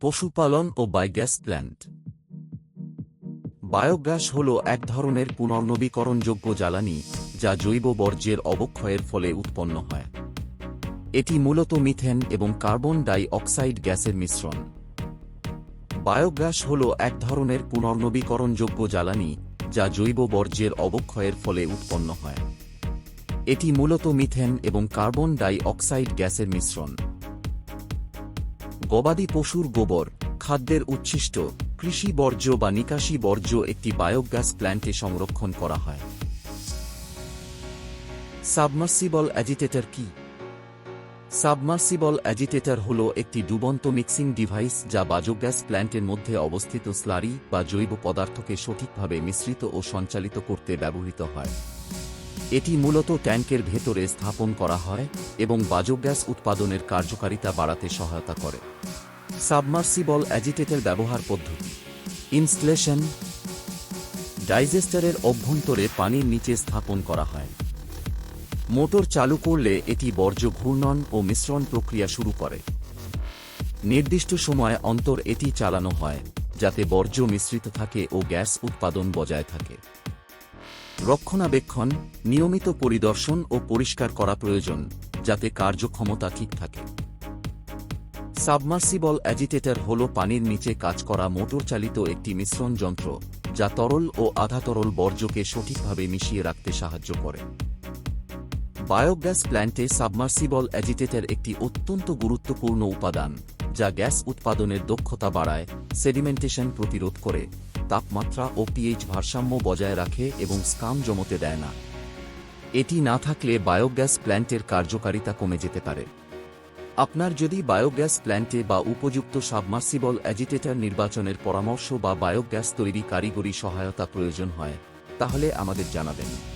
পশুপালন ও biogas plant. Biogas হল এক ধরনের পুনর্নবীকরণযোগ্য জ্বালানি যা জৈব বর্জ্যের অবক্ষয়ের ফলে উৎপন্ন হয়। এটি মূলত মিথেন এবং কার্বন ডাই অক্সাইড গ্যাসের মিশ্রণ। বায়োগ্যাস হল এক ধরনের পুনর্নবীকরণযোগ্য জ্বালানি যা জৈব বর্জ্যের অবক্ষয়ের ফলে উৎপন্ন হয়। এটি মূলত মিথেন এবং কার্বন ডাই অক্সাইড গ্যাসের মিশ্রণ। গবাদি পশুর গোবর, খাদ্যের উচ্ছিষ্ট, কৃষি বর্জ্য বা নিকাশি বর্জ্য একটি বায়োগ্যাস প্ল্যান্টে সংরক্ষণ করা হয়। সাবমার্সিবল অ্যাজিটেটর কি? সাবমার্সিবল অ্যাজিটেটর হল একটি ডুবন্ত মিক্সিং ডিভাইস যা বায়োগ্যাস প্ল্যান্টের মধ্যে অবস্থিত স্লারি বা জৈব পদার্থকে সঠিকভাবে মিশ্রিত ও সঞ্চালিত করতে ব্যবহৃত হয়। এটি মূলত ট্যাঙ্কের ভেতরে স্থাপন করা হয় এবং বায়োগ্যাস উৎপাদনের কার্যকারিতা বাড়াতে সহায়তা করে। সাবমার্সিবল অ্যাজিটেটের ব্যবহার পদ্ধতি। ইনস্টলেশন ডাইজেস্টারের অভ্যন্তরে পানির নিচে স্থাপন করা হয়। মোটর চালু করলে এটি বর্জ্য ঘূর্ণন ও মিশ্রণ প্রক্রিয়া শুরু করে। নির্দিষ্ট সময় অন্তর এটি চালানো হয়, যাতে বর্জ্য মিশ্রিত থাকে ও গ্যাস উৎপাদন বজায় থাকে। রক্ষণাবেক্ষণ, নিয়মিত পরিদর্শন ও পরিষ্কার করা প্রয়োজন, যাতে কার্যক্ষমতা ঠিক থাকে। সাবমার্সিবল অ্যাজিটেটর হল পানির নিচে কাজ করা মোটর চালিত একটি মিশ্রণ যন্ত্র, যা তরল ও আধা তরল বর্জ্যকে সঠিকভাবে মিশিয়ে রাখতে সাহায্য করে। বায়োগ্যাস প্ল্যান্টে সাবমার্সিবল অ্যাজিটেটর একটি অত্যন্ত গুরুত্বপূর্ণ উপাদান, যা গ্যাস উৎপাদনের দক্ষতা বাড়ায়, সেডিমেন্টেশন প্রতিরোধ করে। তাপমাত্রা ও পিএইচ ভারসাম্য বজায় রাখে এবং স্কাম জমতে দেয় না। এটি না থাকলে বায়োগ্যাস প্ল্যান্টের কার্যকারিতা কমে যেতে পারে। আপনার যদি বায়োগ্যাস প্ল্যান্টে বা উপযুক্ত সাবমার্সিবল অ্যাজিটেটার নির্বাচনের পরামর্শ বা বায়োগ্যাস তৈরি কারিগরি সহায়তা প্রয়োজন হয়, তাহলে আমাদের জানাবেন।